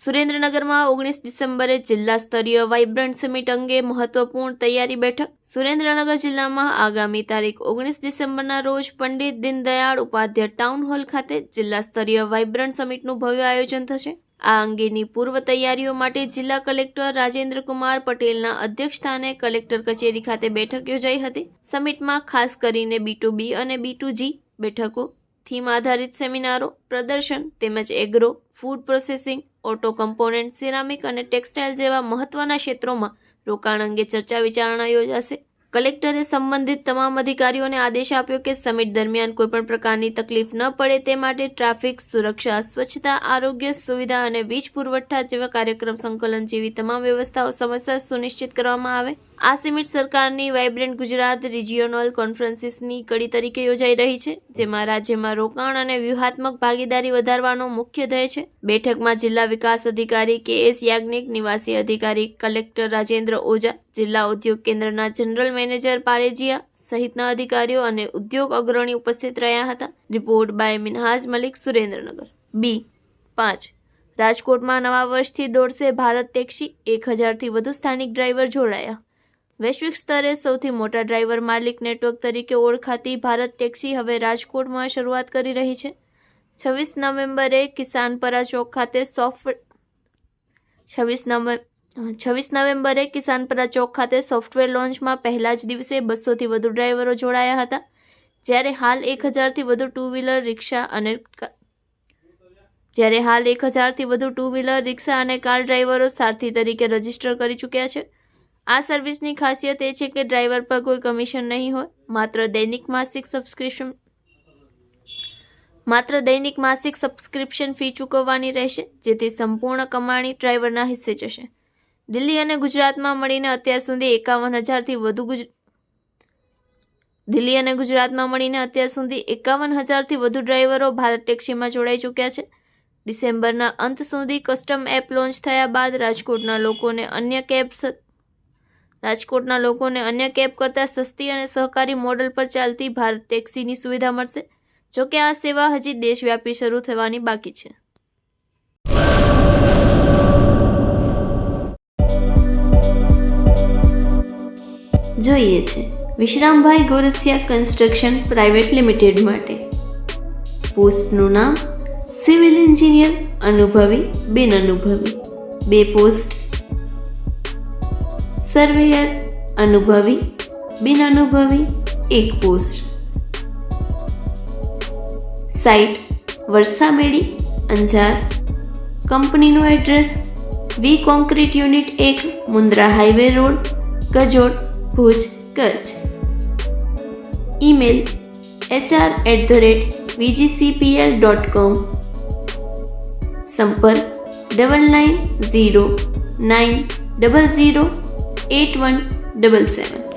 સુરેન્દ્રનગરમાં ઓગણીસ ડિસેમ્બરે જિલ્લા સ્તરીય વાઇબ્રન્ટ સમિટ અંગે મહત્વપૂર્ણ તૈયારી બેઠક. સુરેન્દ્રનગર જિલ્લામાં આગામી તારીખ ઓગણીસ ડિસેમ્બરના રોજ પંડિત દીનદયાળ ઉપાધ્યાય ટાઉન હોલ ખાતે જિલ્લા સ્તરીય વાઇબ્રન્ટ સમિટનું ભવ્ય આયોજન થશે. આ અંગેની પૂર્વ તૈયારીઓ માટે જિલ્લા કલેક્ટર રાજેન્દ્ર કુમાર પટેલના અધ્યક્ષસ્થાને કલેક્ટર કચેરી ખાતે બેઠક યોજાઈ હતી. સમિટમાં ખાસ કરીને બી ટુ બી અને બી ટુ જી બેઠકો થીમ આધારિત સેમિનારો, પ્રદર્શન તેમજ agro, food processing, auto component, ceramic અને ટેક્સટાઇલ જેવા મહત્વના ક્ષેત્રોમાં રોકાણ અંગે ચર્ચા વિચારણા યોજાશે. કલેક્ટરે સંબંધિત તમામ અધિકારીઓને આદેશ આપ્યો કે સમિટ દરમિયાન કોઈપણ પ્રકારની તકલીફ ન પડે તે માટે ટ્રાફિક, સુરક્ષા, સ્વચ્છતા, આરોગ્ય સુવિધા અને વીજ પુરવઠા જેવા કાર્યક્રમ સંકલન જેવી તમામ વ્યવસ્થાઓ સમયસર સુનિશ્ચિત કરવામાં આવે. આ સમિટ સરકારની વાઇબ્રન્ટ ગુજરાત રિજિયોનલ કોન્ફરન્સીસની કડી તરીકે યોજાઈ રહી છે, જેમાં રાજ્યમાં રોકાણ અને વ્યૂહાત્મક ભાગીદારી વધારવાનો મુખ્ય ધ્યેય છે. બેઠકમાં જિલ્લા વિકાસ અધિકારી કે એસ યાજ્ઞિક, નિવાસી અધિકારી કલેક્ટર રાજેન્દ્ર ઓઝા, જિલ્લા ઉદ્યોગ કેન્દ્રના જનરલ મેનેજર પારેજિયા સહિતના અધિકારીઓ અને ઉદ્યોગ અગ્રણી ઉપસ્થિત રહ્યા હતા. Report by Minhaj Malik, Surendranagar. B. પાંચ. રાજકોટમાં નવા વર્ષથી દોડશે ભારત ટેક્સી. એક હજારથી વધુ સ્થાનિક ડ્રાઈવર જોડાયા. વૈશ્વિક સ્તરે સૌથી મોટા ડ્રાઈવર માલિક નેટવર્ક તરીકે ઓળખાતી ભારત ટેક્સી હવે રાજકોટમાં શરૂઆત કરી રહી છે. છવ્વીસ નવેમ્બરે કિસાનપરા ચોક ખાતે સોફ્ટ છવ્વીસ નવે, છવ્વીસ નવેમ્બરે કિસાનપરા ચોક ખાતે સોફ્ટવેર લોન્ચમાં પહેલા જ દિવસે બસોથી વધુ ડ્રાઈવરો જોડાયા હતા. જ્યારે હાલ એક હજારથી વધુ ટુ વ્હીલર રિક્ષા અને જ્યારે હાલ એક હજારથી વધુ ટુ વ્હીલર રિક્ષા અને કાર ડ્રાઈવરો સારથી તરીકે રજિસ્ટર કરી ચૂક્યા છે. આ સર્વિસની ખાસિયત એ છે કે ડ્રાઈવર પર કોઈ કમિશન નહીં હોય, માત્ર દૈનિક માસિક સબસ્ક્રિપ્શન માત્ર દૈનિક માસિક સબસ્ક્રિપ્શન ફી ચૂકવવાની રહેશે, જેથી સંપૂર્ણ કમાણી ડ્રાઈવરના હિસ્સે જશે. દિલ્હી અને ગુજરાતમાં મળીને અત્યાર સુધી એકાવન હજારથી વધુ ગુજ દિલ્હી અને ગુજરાતમાં મળીને અત્યાર સુધી એકાવન હજારથી વધુ ડ્રાઈવરો ભારત ટેક્સીમાં જોડાઈ ચૂક્યા છે. ડિસેમ્બરના અંત સુધી કસ્ટમ એપ લોન્ચ થયા બાદ રાજકોટના લોકોને અન્ય કેબ સ- રાજકોટના લોકોને અન્ય કેબ કરતાં સસ્તી અને સહકારી મોડલ પર ચાલતી ભારત ટેક્સીની સુવિધા મળશે જોકે આ સેવા હજી દેશવ્યાપી શરૂ થવાની બાકી છે. જોઈએ છે. Vishrambhai Gorasiya construction private limited માટે. પોસ્ટનું નામ સિવિલ એન્જિનિયર અનુભવી, બિન અનુભવી. બે પોસ્ટ સર્વેયર, અનુભવી, બિન અનુભવી, એક પોસ્ટ. સાઇટ વરસામેડી અંજાર. કંપનીનું એડ્રેસ, વી કોન્ક્રીટ યુનિટ એક, Mundra highway road, Gajod, Bhuj, Kutch. Email, HR at the rate VGCPL dot com સંપર્ક, double nine zero nine double zero at one double seven